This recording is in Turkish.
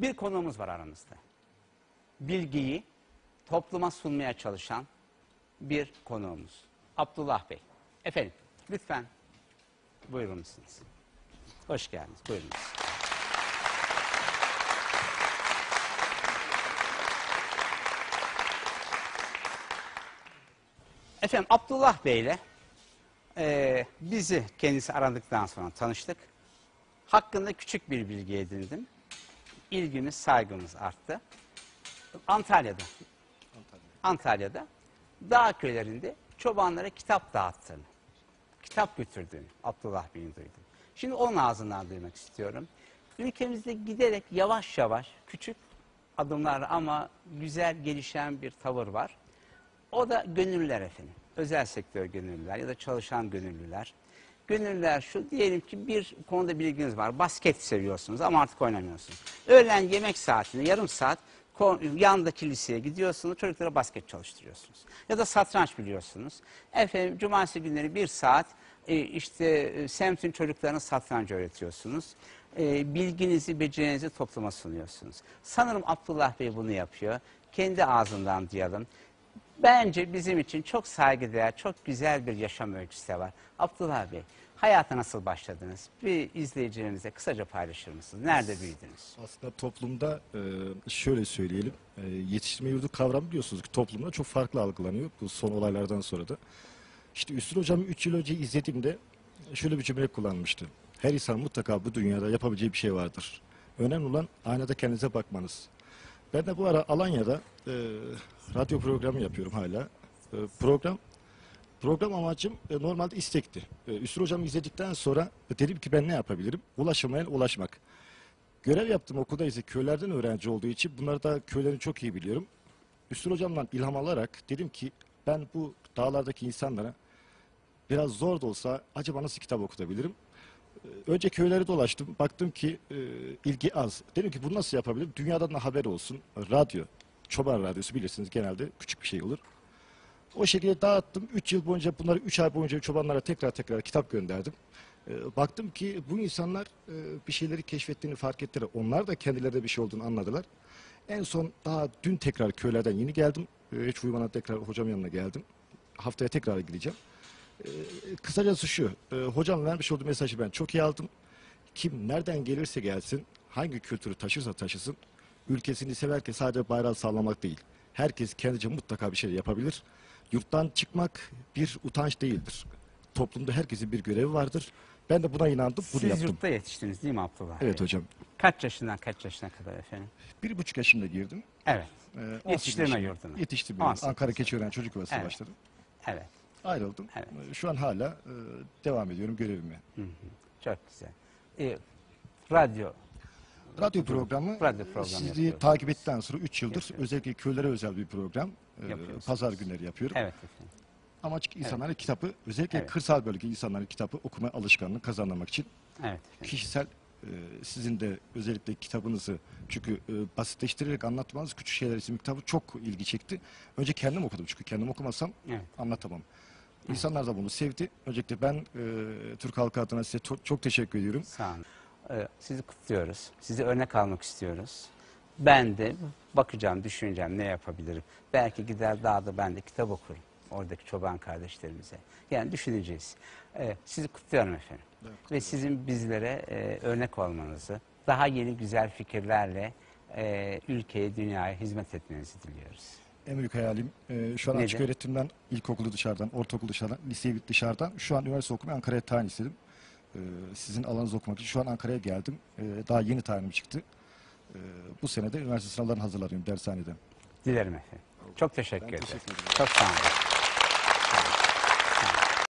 Bir konuğumuz var aramızda. Bilgiyi topluma sunmaya çalışan bir konuğumuz. Abdullah Bey. Efendim lütfen buyurur musunuz? Hoş geldiniz. Buyurunuz. Efendim Abdullah Bey ile e, bizi kendisi aradıktan sonra tanıştık. Hakkında küçük bir bilgi edindim. İlgimiz, saygımız arttı. Antalya'da, Antalya'da dağ köylerinde çobanlara kitap dağıttığını, kitap götürdüğünü Abdullah Bey'in duydum. Şimdi onun ağzından duymak istiyorum. Ülkemizde giderek yavaş yavaş küçük adımlar ama güzel gelişen bir tavır var. O da gönüllüler efendim. Özel sektör gönüllüler ya da çalışan gönüllüler. Gönüllüler şu diyelim ki bir konuda bilginiz var. Basket seviyorsunuz ama artık oynamıyorsunuz. Öğlen yemek saatinde yarım saat yandaki liseye gidiyorsunuz. Çocuklara basket çalıştırıyorsunuz. Ya da satranç biliyorsunuz. Efendim cumartesi günleri bir saat e, işte e, semtin çocuklarına satranç öğretiyorsunuz. E, bilginizi, becerinizi topluma sunuyorsunuz. Sanırım Abdullah Bey bunu yapıyor. Kendi ağzından duyalım. Bence bizim için çok saygıdeğer, çok güzel bir yaşam öyküsü de var. Abdullah Bey, hayata nasıl başladınız? Bir izleyicilerimize kısaca paylaşır mısınız? Nerede büyüdünüz? Aslında toplumda e, şöyle söyleyelim, e, yetiştirme yurdu kavramı biliyorsunuz ki toplumda çok farklı algılanıyor bu son olaylardan sonra da. İşte Üstün Hocam'ı 3 yıl önce izlediğimde şöyle bir cümle kullanmıştı. Her insan mutlaka bu dünyada yapabileceği bir şey vardır. Önemli olan aynada kendinize bakmanız. Ben de bu ara Alanya'da e, radyo programı yapıyorum hala. E, program Program amacım e, normalde istekti. E, Üstün Hocam'ı izledikten sonra dedim ki ben ne yapabilirim? Ulaşılmayan ulaşmak. Görev yaptığım okulda ise köylerden öğrenci olduğu için bunları da köylerini çok iyi biliyorum. Üstün Hocam'dan ilham alarak dedim ki ben bu dağlardaki insanlara biraz zor da olsa acaba nasıl kitap okutabilirim? Önce köyleri dolaştım. Baktım ki e, ilgi az. Dedim ki bunu nasıl yapabilirim? Dünyadan da haber olsun. Radyo, çoban radyosu bilirsiniz genelde küçük bir şey olur. O şekilde dağıttım. 3 yıl boyunca bunları 3 ay boyunca çobanlara tekrar tekrar kitap gönderdim. Ee, Baktım ki bu insanlar e, bir şeyleri keşfettiğini fark ettiler. Onlar da kendilerine bir şey olduğunu anladılar. En son daha dün tekrar köylerden yeni geldim. Ee, Hiç uyumadan tekrar hocam yanına geldim. Haftaya tekrar gideceğim. Ee, Kısacası şu, e, hocam vermiş olduğu mesajı ben çok iyi aldım. Kim nereden gelirse gelsin, hangi kültürü taşırsa taşısın, ülkesini severken sadece bayrağı sağlamak değil. Herkes kendince mutlaka bir şey yapabilir. Yurttan çıkmak bir utanç değildir. Toplumda herkesin bir görevi vardır. Ben de buna inandım, bunu Siz yaptım. yurtta yetiştiniz değil mi Abdullah Evet Bey? hocam. Kaç yaşından kaç yaşına kadar efendim? Bir buçuk yaşında girdim. Evet, Ee, 18 Yetiştirme yaşında- yurduna. Yetiştirme. 18 Ankara Keçiören Çocuk Yuvası Evet. başladım. evet. Ayrıldım. Evet. Ee, Şu an hala e, devam ediyorum görevime. Hı hı. Çok güzel. E, radyo, Radyo programı, Radyo e, programı sizi yapıyorsunuz. takip ettikten sonra 3 yıldır özellikle köylere özel bir program. e, Yapıyorsunuz. Pazar günleri yapıyorum. evet efendim. Amaç insanlara kitabı, özellikle Evet. kırsal bölge insanların kitabı okuma alışkanlığını kazanmak için Evet efendim. kişisel e, sizin de özellikle kitabınızı çünkü e, basitleştirerek anlatmanız küçük şeyler isimli kitabı çok ilgi çekti. Önce kendim okudum çünkü kendim okumasam Evet. anlatamam. İnsanlar da bunu sevdi. Öncelikle ben e, Türk halkı adına size çok, çok teşekkür ediyorum. Sağ olun. Ee, sizi kutluyoruz. Sizi örnek almak istiyoruz. Ben de bakacağım, düşüneceğim ne yapabilirim. Belki gider dağda ben de kitap okurum. Oradaki çoban kardeşlerimize. Yani düşüneceğiz. Ee, sizi kutluyorum efendim. Ve sizin bizlere e, örnek olmanızı, daha yeni güzel fikirlerle e, ülkeye, dünyaya hizmet etmenizi diliyoruz. En büyük hayalim e, şu an açık öğretimden ilkokulu dışarıdan, ortaokulu dışarıdan, liseyi dışarıdan. Şu an üniversite okumaya Ankara'ya tayin istedim. E, sizin alanınızı okumak için şu an Ankara'ya geldim. E, daha yeni tayinim çıktı. E, bu sene de üniversite sınavlarını hazırlanıyorum dershaneden. Dilerim efendim. Çok teşekkür ederim. teşekkür ederim. Çok sağ olun.